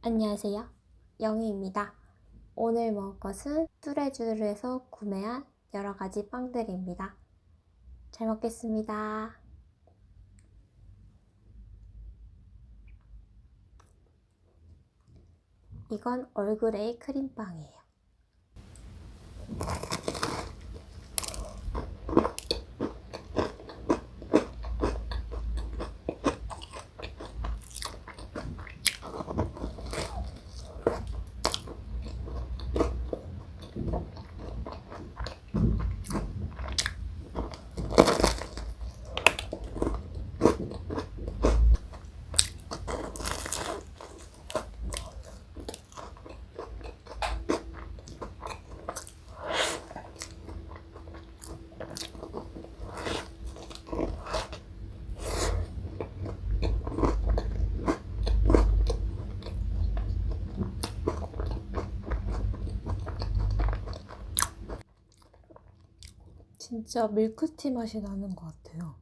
안녕하세요. 영희입니다. 오늘 먹을 것은 뚜레쥬르에서 구매한 여러 가지 빵들입니다. 잘 먹겠습니다. 이건 얼그레이 크림빵이에요. 진짜 밀크티 맛이 나는 것 같아요.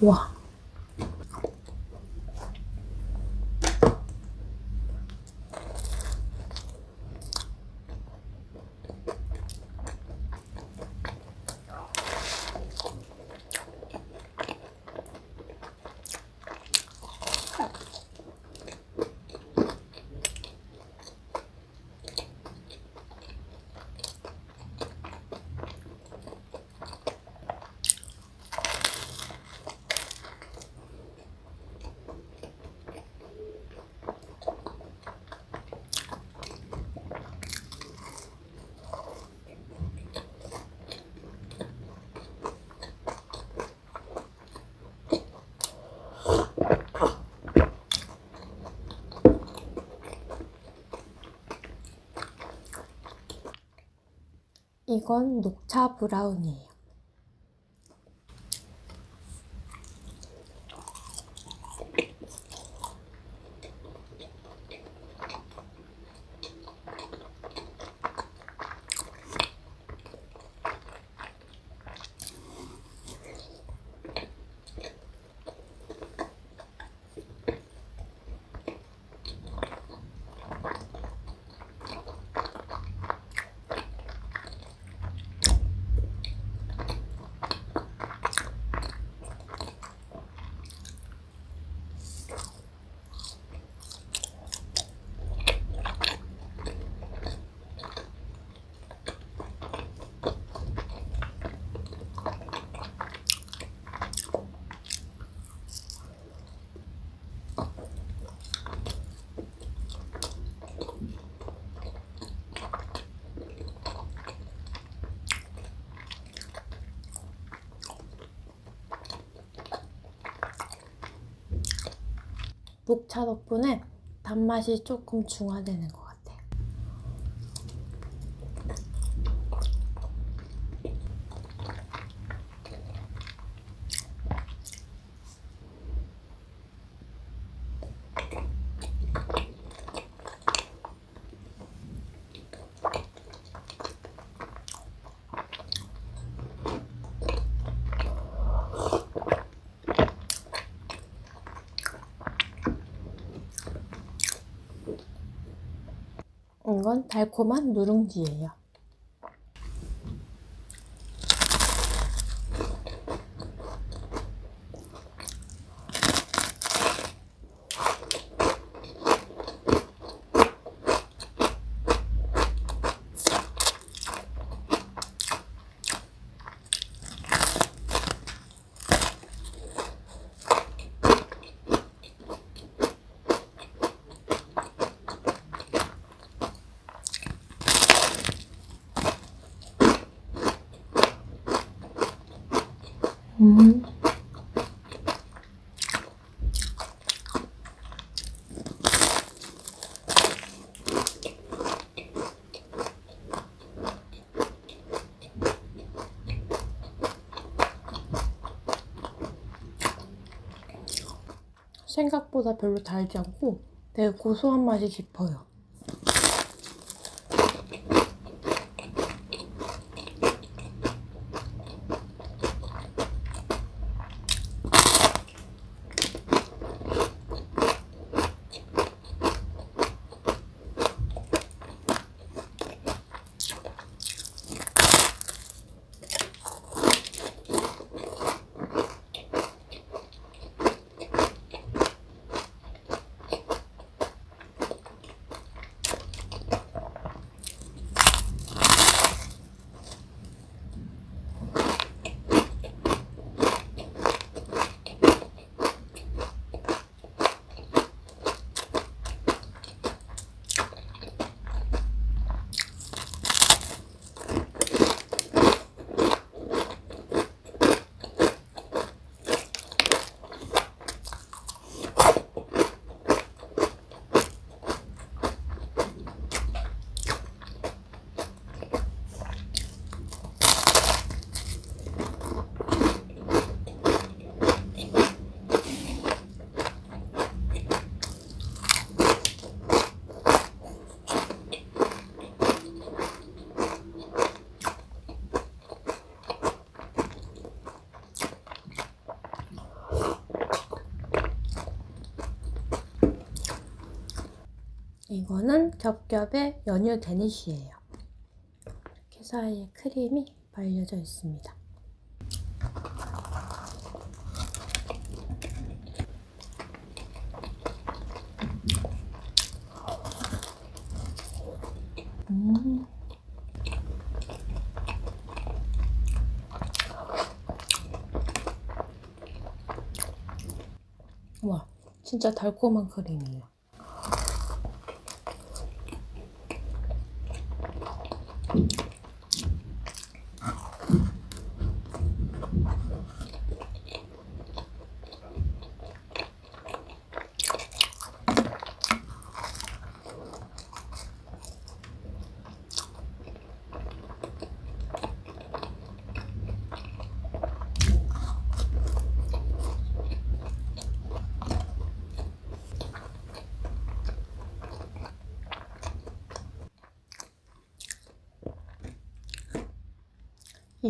와. 이건 녹차 브라운이에요. 녹차 덕분에 단맛이 조금 중화되는 것 건 달콤한 누룽지예요. 음. 생각보다 별로 달지 않고 되게 고소한 맛이 깊어요. 이거는 겹겹의 연유 데니쉬예요. 이렇게 사이에 크림이 발려져 있습니다. 음. 와, 진짜 달콤한 크림이에요. Thank you.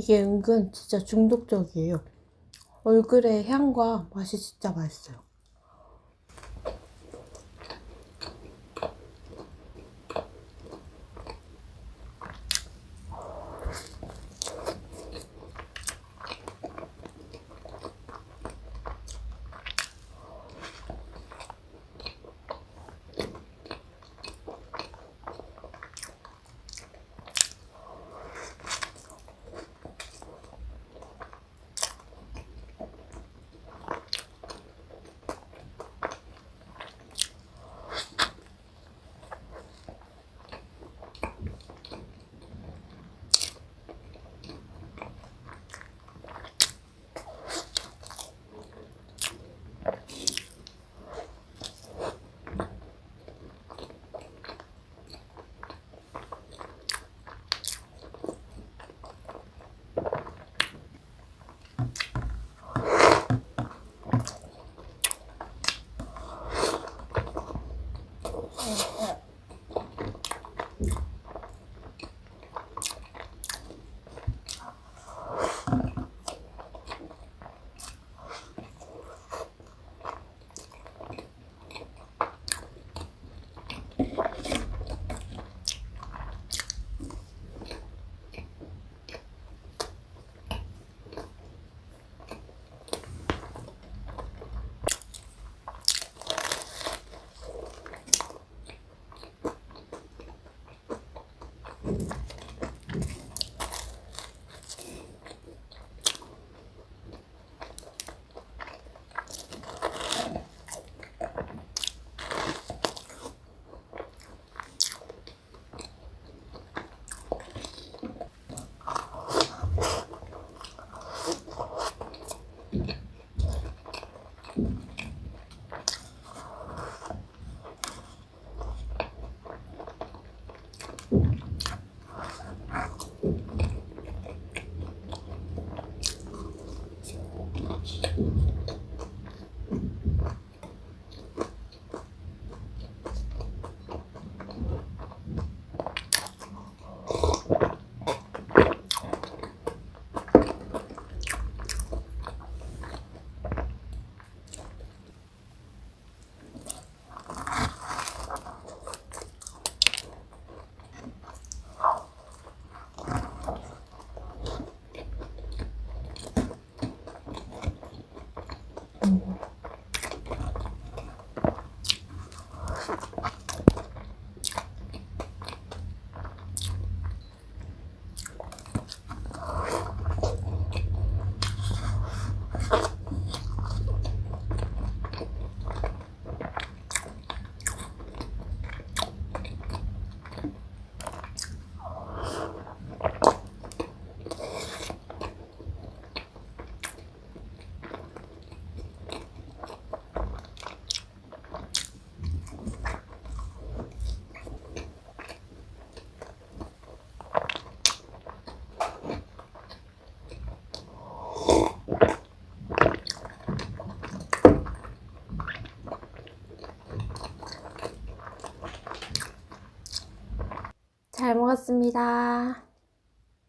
이게 은근 진짜 중독적이에요. 얼굴의 향과 맛이 진짜 맛있어요. 잘 먹었습니다.